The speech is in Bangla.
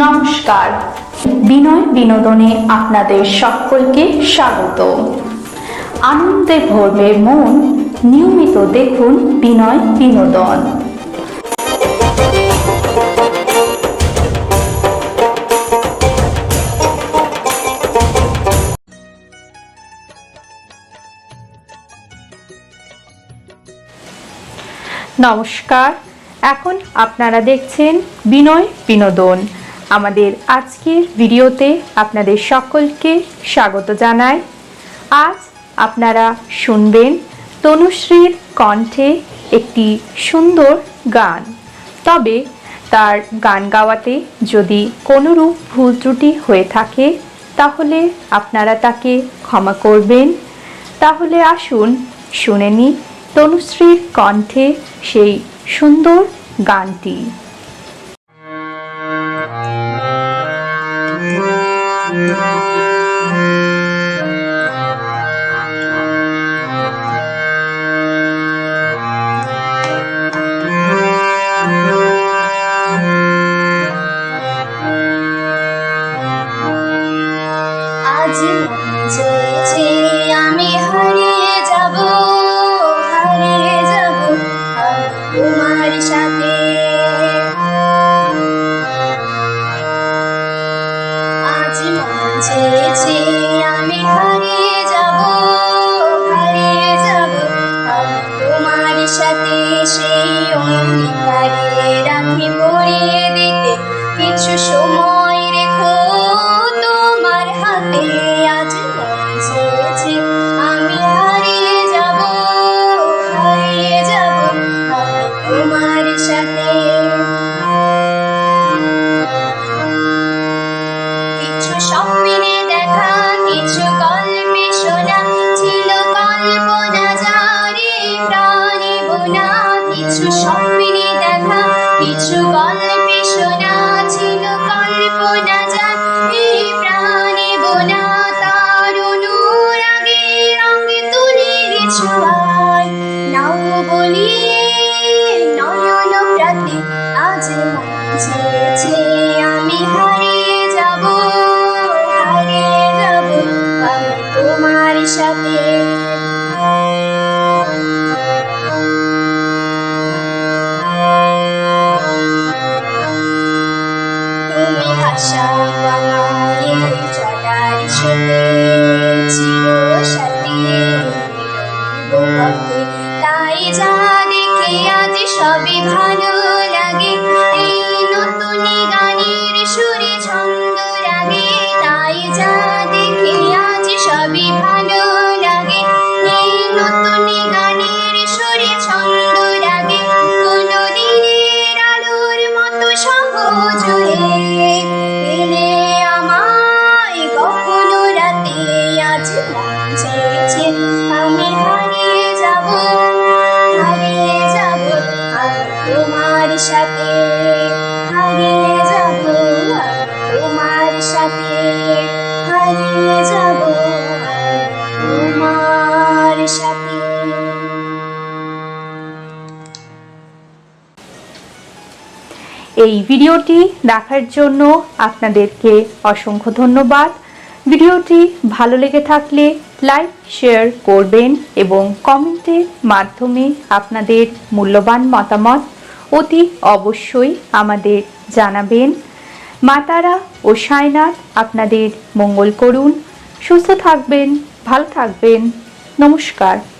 নমস্কার। বিনয় বিনোদনে আপনাদের সকলকে স্বাগত। আনন্দে ভরবে মন, নিয়মিত দেখুন বিনয় বিনোদন। নমস্কার, এখন আপনারা দেখছেন বিনয় বিনোদন। আমাদের আজকের ভিডিওতে আপনাদের সকলকে স্বাগত জানাই। আজ আপনারা শুনবেন তনুশ্রীর কণ্ঠে একটি সুন্দর গান। তবে তার গান গাওয়াতে যদি কোনোরূপ ভুল ত্রুটি হয়ে থাকে, তাহলে আপনারা তাকে ক্ষমা করবেন। তাহলে আসুন শুনে নি তনুশ্রীর কণ্ঠে সেই সুন্দর গানটি। আজ মন চেয়েছে আমি চেয়েছে আমি হারিয়ে যাব হারিয়ে যাব। আর তোমার সাথে সেই অঙ্গীকারে রাখি পরিয়ে দিতে। কিছু সময় রেখো, তোমার হাতে আজ মন আমি হারিয়ে যাব হারিয়ে যাব। তোমার সাথে কিছু গল্পে শোনা ছিল, কল্পনা জারি প্রাণী বোনা, তার অনুরাগে রঙে তুলির ছোঁয়ায় নাও বলি, নয়ন প্রাতে আজ মন আমি হারিয়ে যাব হারিয়ে যাব আমি তোমার সাথে 像往往一粒沙在心 এই ভিডিওটি দেখার জন্য আপনাদেরকে অসংখ্য ধন্যবাদ। ভিডিওটি ভালো লেগে থাকলে লাইক, শেয়ার করবেন এবং কমেন্টের মাধ্যমে আপনাদের মূল্যবান মতামত অতি অবশ্যই আমাদের জানাবেন। মাতারা ও সাইনাথ আপনাদের মঙ্গল করুন। সুস্থ থাকবেন, ভালো থাকবেন। নমস্কার।